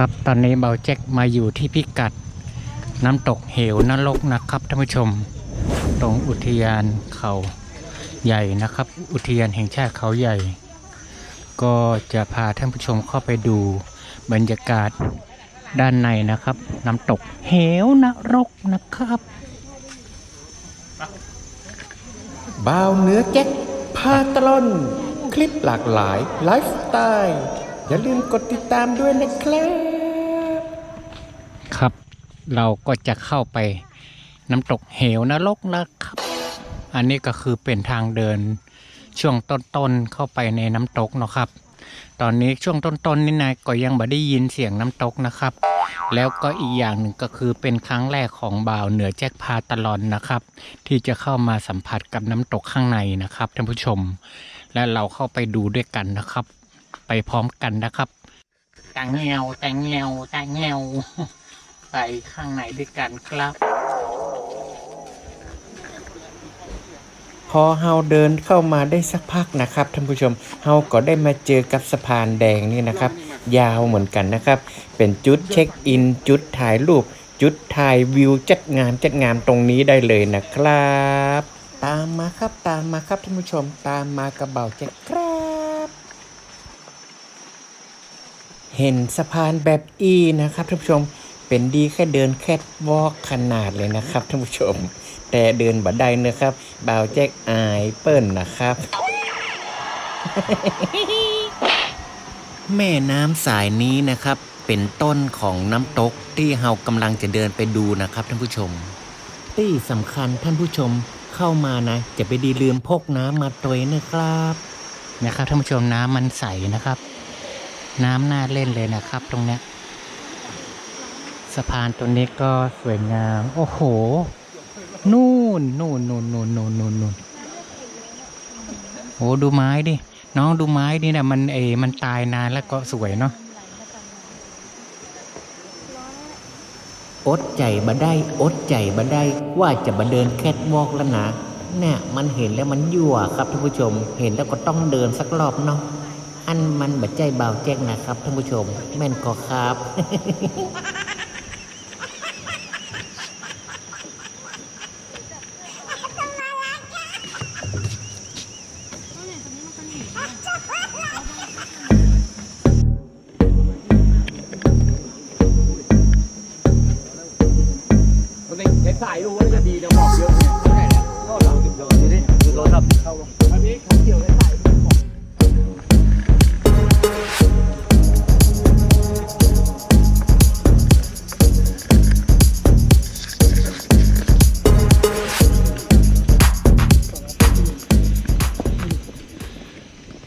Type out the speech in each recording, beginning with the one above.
ครับ ตอนนี้เบาแจ็คมาอยู่ที่พิกัด น้ำตกเหวนรกนะครับท่านผู้ชม ตรงอุทยานเขาใหญ่นะครับ อุทยานแห่งชาติเขาใหญ่ ก็จะพาท่านผู้ชมเข้าไปดูบรรยากาศด้านในนะครับ น้ำตกเหวนรกนะครับบ่าวเนื้อแจ็คพาตลอนคลิปหลากหลายไลฟ์สไตล์อย่าลืมกดติดตามด้วยนะครับ เราก็จะเข้าไปน้ำตกเหวนรกนะครับ อันนี้ก็คือเป็นทางเดินช่วงต้นๆเข้าไปในน้ำตกเนาะครับ ตอนนี้ช่วงต้นๆนี่นายก็ยังไม่ได้ยินเสียงน้ำตกนะครับ แล้วก็อีกอย่างหนึ่งก็คือเป็นครั้งแรกของบ่าวเหนือแจ็คพาตลอนนะครับ ที่จะเข้ามาสัมผัสกับน้ำตกข้างในนะครับท่านผู้ชม และเราเข้าไปดูด้วยกันนะครับ ไปพร้อมกันนะครับแต่งเงวแต่งเงวแต่งเงว ไปข้างในด้วยกันครับ พอเฮาเดินเข้ามาได้สักพักนะครับท่านผู้ชมเฮาก็ได้มาเจอกับสะพานแดงนี่นะครับ ยาวเหมือนกันนะครับ เป็นจุดเช็คอิน จุดถ่ายรูป จุดถ่ายวิวจัดงามจัดงามตรงนี้ได้เลยนะครับ ตามมาครับตามมาครับท่านผู้ชมตามมากระเบาแจ็คครับเห็นสะพานแบบอีนะครับท่านผู้ชม เป็นดีแค่เดินแค่วอล์กขนาดเลยนะครับท่านผู้ชม แต่เดินบัดได้นะครับบ่าวแจ็คอายเปิ้ลนะครับ แม่น้ำสายนี้นะครับ เป็นต้นของน้ำตกที่เรากำลังจะเดินไปดูนะครับท่านผู้ชม ที่สำคัญท่านผู้ชมเข้ามานะจะไปดีลืมพกน้ำมาตัวยนะครับนะครับท่านผู้ชมน้ำมันใสนะครับ น้ำน่าเล่นเลยนะครับ ตรงเนี้ย สะพานตัวนี้ก็สวยงาม โอ้โห นู่นนู่นนู่นนู่นนู่นนู่นนู่นโอ้ดูไม้ดิ น้องดูไม้ดินะมันเอ มันตายนานแล้วก็สวยเนาะอดใจบัได้อดใจบัได้ ว่าจะมาเดินแคทวอล์กแล้วนะเนี่ยมันเห็นแล้วมันยั่วครับท่านผู้ชม เห็นแล้วก็ต้องเดินสักรอบเนาะอันมันบัดใจเบาแจ้งนะครับท่านผู้ชม แม่นก็ครับ สายดูว่าจะดีนะบอกเยอะเยเท่าไหร่แล้วก็หลังสิบโลนี่ดิคือรถครับเข้าอันนี้ขันเกี่ยวได้สาย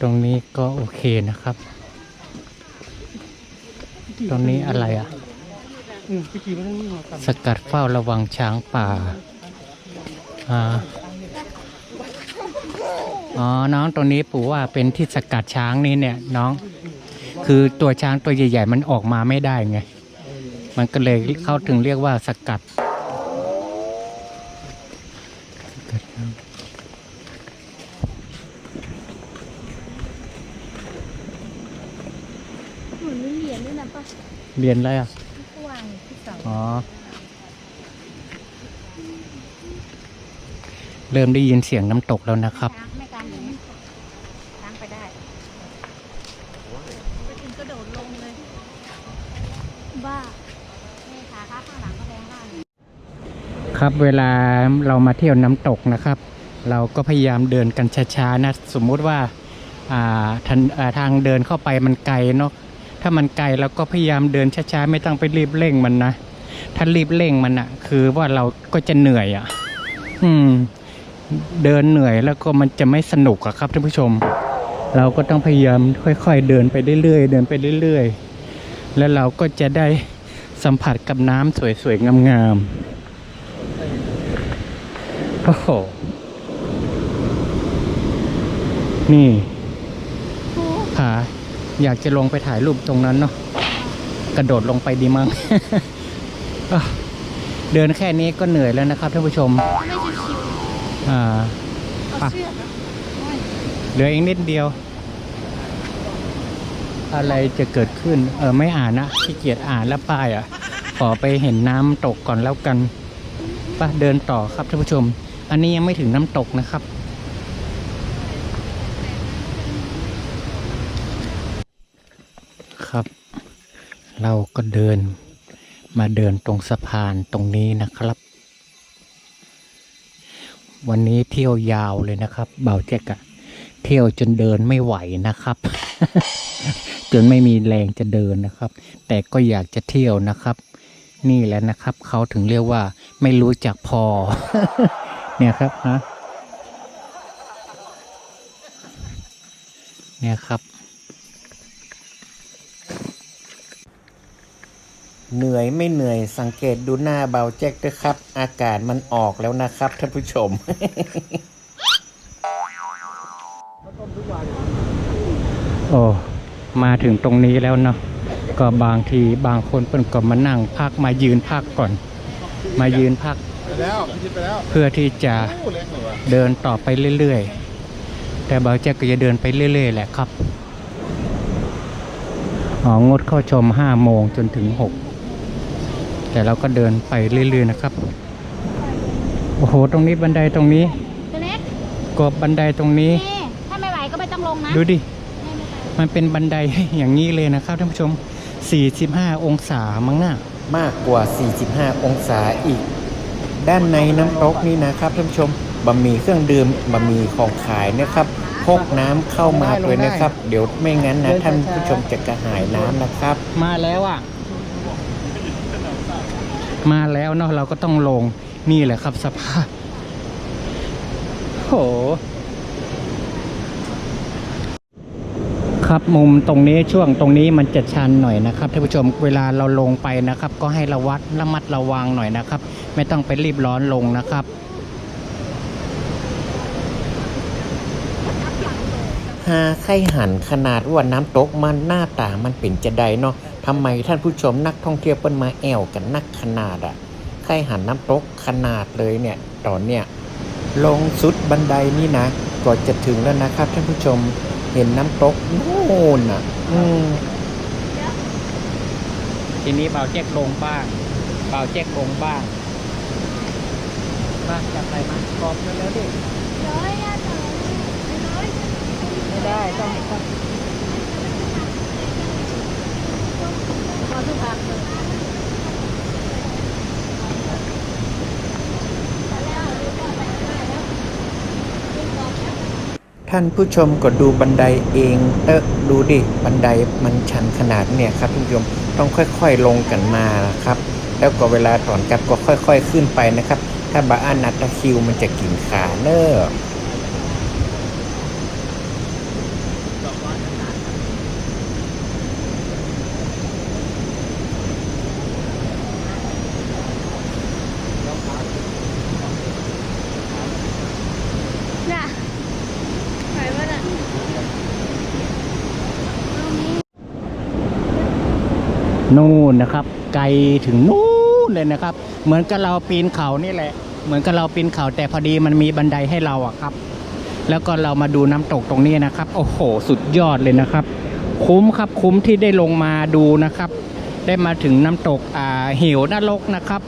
ตรงนี้ก็โอเคนะครับ ตรงนี้อะไรอะ สกัดเฝ้าระวังช้างป่าอ่าอ๋อ น้องตรงนี้ปู่ว่าเป็นที่สกัดช้างนี่เนี่ยน้อง คือตัวช้างตัวใหญ่ ๆ มันออกมาไม่ได้ไง มันก็เลยเข้าถึงเรียกว่าสกัดสกัดช้างเหมือนมีเหรียญด้วยนะป่ะเรียนอะไรอะที่วางอยู่ที่ เริ่มได้ยินเสียงน้ำตกแล้วนะครับ ไม่กลางอย่างนี้ช้างไปได้ไปถึงกระโดดลงเลย บ้านี่ขาข้างหลังก็แดงได้ครับเวลาเรามาเที่ยวน้ำตกนะครับ เราก็พยายามเดินกันช้าๆนะ สมมุติว่าอ่าทางอ่าทางเดินเข้าไปมันไกลเนาะถ้ามันไกลเราก็พยายามเดินช้าๆ ไม่ต้องไปรีบเร่งมันนะ ถ้ารีบเร่งมันอะคือว่าเราก็จะเหนื่อยอะอืม เดินเหนื่อยแล้วก็มันจะไม่สนุกอะครับท่านผู้ชม เราก็ต้องพยายามค่อยๆ เดินไปเรื่อยๆเดินไปเรื่อยๆ แล้วเราก็จะได้สัมผัสกับน้ำสวยๆงามๆโอ้โหนี่ผาอยากจะลงไปถ่ายรูปตรงนั้นเนาะกระโดดลงไปดีมั้ง เดินแค่นี้ก็เหนื่อยแล้วนะครับท่านผู้ชมไม่ชิวอ่าๆเอาเชือกนะเหลืออีกนิดเดียวออะไรจะเกิดขึ้น เออไม่อ่านนะขี้เกียจอ่านแล้วป้ายอะ ขอไปเห็นน้ำตกก่อนแล้วกันไป่ะเดินต่อครับท่านผู้ชม อันนี้ยังไม่ถึงน้ำตกนะครับครับ เราก็เดิน มาเดินตรงสะพานตรงนี้นะครับ วันนี้เที่ยวยาวเลยนะครับเบาแจ็กอะเที่ยวจนเดินไม่ไหวนะครับ จนไม่มีแรงจะเดินนะครับ แต่ก็อยากจะเที่ยวนะครับ นี่แหละนะครับเขาถึงเรียกว่าไม่รู้จักพอ เนี่ยครับฮะเนี่ยครับ เหนื่อยไม่เหนื่อยสังเกตดูหน้าเบาแจ็คด้วยครับ อากาศมันออกแล้วนะครับท่านผู้ชม โอ้มาถึงตรงนี้แล้วเนาะก็บางทีบางคนเพิ่นก็มานั่งพักมายืนพักก่อน มายืนพักไปแล้วพี่ชิดไปแล้วเพื่อที่จะโอ้เล็กเลยวะเดินต่อไปเรื่อยๆ แต่บางแจ๊กก็จะเดินไปเรื่อย ๆ แหละครับ อ๋องดเข้าชม 5 โมงจนถึง 6 แต่เราก็เดินไปเรื่อยๆนะครับ โอ้โห ตรงนี้บันไดตรงนี้ตัวเล็กกบบันไดตรงนี้ นี่ถ้าไม่ไหวก็ไม่ต้องลงนะดูดิ ไม่ไม่ไปมันเป็นบันได อย่างนี้เลยนะครับท่านผู้ชม 45 องศามั้งน่ะมากกว่า 45 องศาอีก ด้านในน้ำตกนี่นะครับท่านผู้ชมบะหมี่เครื่องดื่มบะหมี่ของขายนะครับพกน้ำเข้ามาด้วยนะครับ เดี๋ยวไม่งั้นนะท่านผู้ชมจะกระหายน้ำนะครับ มาแล้วอะ มาแล้วเนาะเราก็ต้องลงนี่แหละครับสภาพโหครับมุมตรงนี้ช่วงตรงนี้มันจะชันหน่อยนะครับท่านผู้ชมเวลาเราลงไปนะครับ ก็ให้ระวัดระมัดระวังหน่อยนะครับ ไม่ต้องไปรีบร้อนลงนะครับ หาไข่หันขนาดว่าน้ำตกมันหน้าตามันเป็นจะใดเนาะ ทำไมท่านผู้ชมนักท่องเที่ยวเปิ้นมาแอวกันนักขนาดอะไข่หันน้ำตกขนาดเลยเนี่ย ตอนเนี้ยลงสุดบันไดนี่นะก็จะถึงแล้วนะครับท่านผู้ชมเห็นน้ำตกโน่นอะอืมทีนี้เบาแจ็คลงบ้างเบาแจ็คลงบ้างมาจับอะไรมากรอบเร็วๆดิร้อยอะสองร้อยไม่ได้ต้อง ขอทุกครั้งเลย ท่านผู้ชมกดดูบันไดเองเออดูดิบันไดมันชันขนาดเนี่ยครับท่านผู้ชมต้องค่อยๆลงกันมาครับแล้วก็เวลาถอนกลับก็ค่อย ๆ ขึ้นไปนะครับ ถ้าบาอานัตตะคิวมันจะกินขาเนอร์น่ะไหวปะน่ะตรงนี้ นู่นนะครับ ไกลถึงนู่นเลยนะครับ เหมือนกับเราปีนเขานี่แหละ เหมือนกับเราปีนเขาแต่พอดีมันมีบันไดให้เราอะครับ แล้วก็เรามาดูน้ำตกตรงนี้นะครับ โอ้โห สุดยอดเลยนะครับ คุ้มครับคุ้มที่ได้ลงมาดูนะครับ ได้มาถึงน้ำตกอ่าเหวนรกนะครับ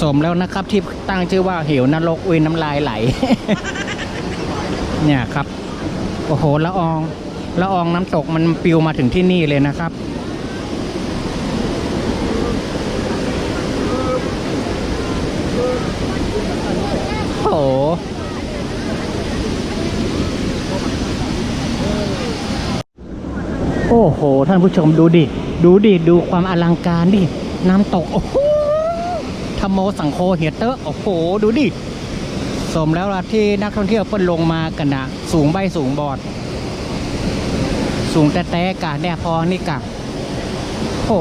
สมแล้วนะครับที่ตั้งชื่อว่าเหวนรกอุ้ยน้ำลายไหล เนี่ยครับโอ้โหละอองละอองน้ำตกมันปิวมาถึงที่นี่เลยนะครับ โอ้โห โอ้โห ท่านผู้ชมดูดิ ดูดิ ดูความอลังการดิ น้ำตก โอ้โหธรรมโมสังโฆเหียเตอะโอ้โห ดูดิ สมแล้วล่ะที่นักท่องเที่ยวเพิ่นลงมากันนะสูงใบสูงบอด สูงแต่แต่กะเนี่ยพอนี่กะโอ้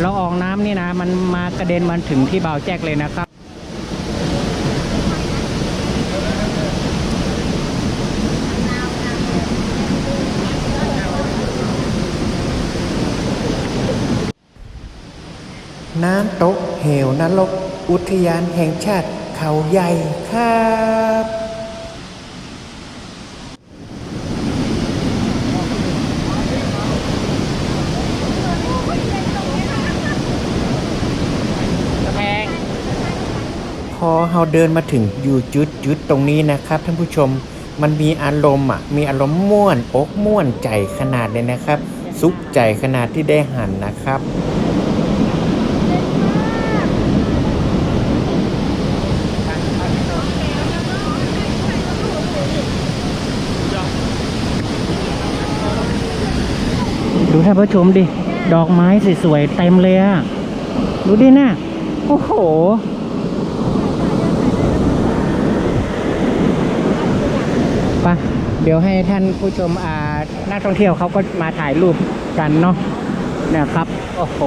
เราออกน้ำนี่นะ มันมากระเด็นมันถึงที่เบาแจ็คเลยนะครับ น้ำตกเหวนรก อุทยานแห่งชาติเขาใหญ่ครับพอเราเดินมาถึงอยู่จุดจุดตรงนี้นะครับท่านผู้ชมมันมีอารมณ์อะมีอารมณ์ม่วนอกม่วนใจขนาดเลยนะครับ สุขใจขนาดที่ได้หันนะครับ ท่านผู้ชมดิ ดอกไม้สวยๆเต็มเลยอะดูดิน่ะโอ้โหไปะเดี๋ยวให้ท่านผู้ชมอ่านักท่องเที่ยวเขาก็มาถ่ายรูปกันเนาะนะครับ โอ้โห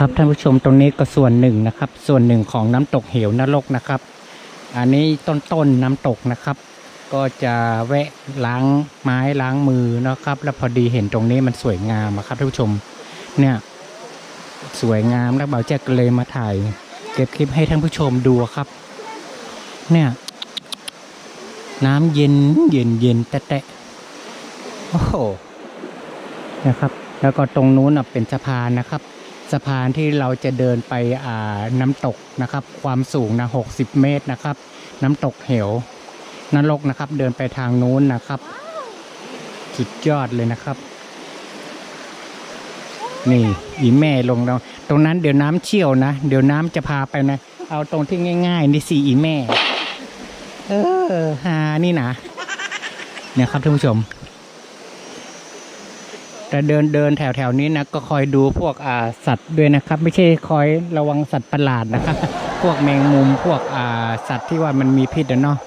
นชื่นใจครับท่านผู้ชมตรงนี้ก็ส่วนหนึ่งนะครับ ส่วนหนึ่งของน้ำตกเหวนรกนะครับ อันนี้ต้นต้นๆน้ำตกนะครับ ก็จะแวะล้างไม้ล้างมือนะครับ แล้วพอดีเห็นตรงนี้มันสวยงามอะครับท่านผู้ชมเนี่ยสวยงามแล้วเบาแจ็คก็เลยมาถ่ายเก็บคลิปให้ท่านผู้ชมดูครับ เนี่ย น้ำเย็นเย็นเย็นแตะแตะโอ้โหนะครับ แล้วก็ตรงนู้นเป็นสะพานนะครับ สะพานที่เราจะเดินไปอ่าน้ำตกนะครับ ความสูงนะ60 เมตรนะครับ น้ำตกเหวนรกนะครับ เดินไปทางนู้นนะครับสุดยอดเลยนะครับ นี่อีแม่ลงแล้วตรงนั้นเดี๋ยวน้ำเชี่ยวนะ เดี๋ยวน้ำจะพาไปนะ เอาตรงที่ง่ายๆนี่สิอีแม่ เออฮานี่นะเนี่ยครับท่านผู้ชม แต่เดินเดินแถวแถวนี้นะก็คอยดูพวกอ่าสัตว์ด้วยนะครับ ไม่ใช่คอยระวังสัตว์ประหลาดนะครับ พวกแมงมุมพวกอ่าสัตว์ที่ว่ามันมีพิษอะเนาะ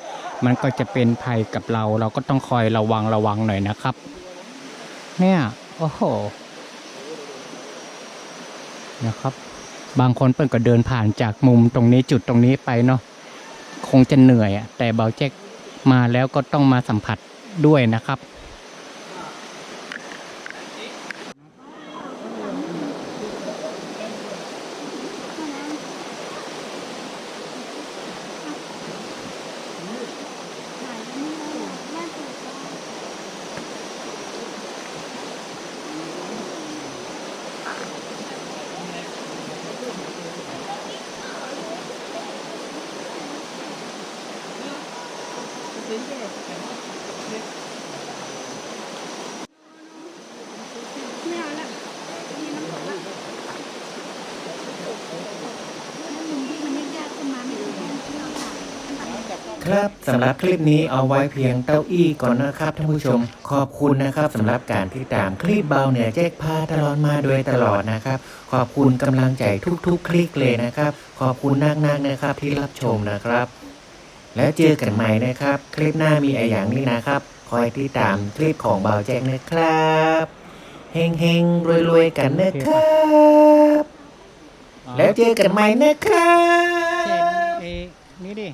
มันก็จะเป็นภัยกับเรา เราก็ต้องคอยระวังระวังหน่อยนะครับ เนี่ยโอ้โหนะครับ บางคนเปิ่นก็เดินผ่านจากมุมตรงนี้จุดตรงนี้ไปเนาะคงจะเหนื่อยอะแต่เบาแจ็คมาแล้วก็ต้องมาสัมผัสด้วยนะครับ ไม่เอาละมีน้ำตกละแล้วมุมที่มันยากๆขึ้นมาไม่ได้ที่เราถ่ายอันตรายครับสำหรับคลิปนี้เอาไว้เพียงเต้าอี้ก่อนนะครับท่านผู้ชม ขอบคุณนะครับสำหรับการติดตามคลิปเบาเหนือแจ็คพาตลอดมาโดยตลอดนะครับ ขอบคุณกำลังใจทุกๆ คลิกเลยนะครับ ขอบคุณนักๆนะครับที่รับชมนะครับ แล้วเจอกันใหม่นะครับ คลิปหน้ามีอะไรอย่างนี้นะครับ คอยติดตามคลิปของเบาแจ็คนะครับเฮงเฮงรวยรวยๆกันนะครับ แล้วเจอกันใหม่นะครับ เจนเอนี่ดิ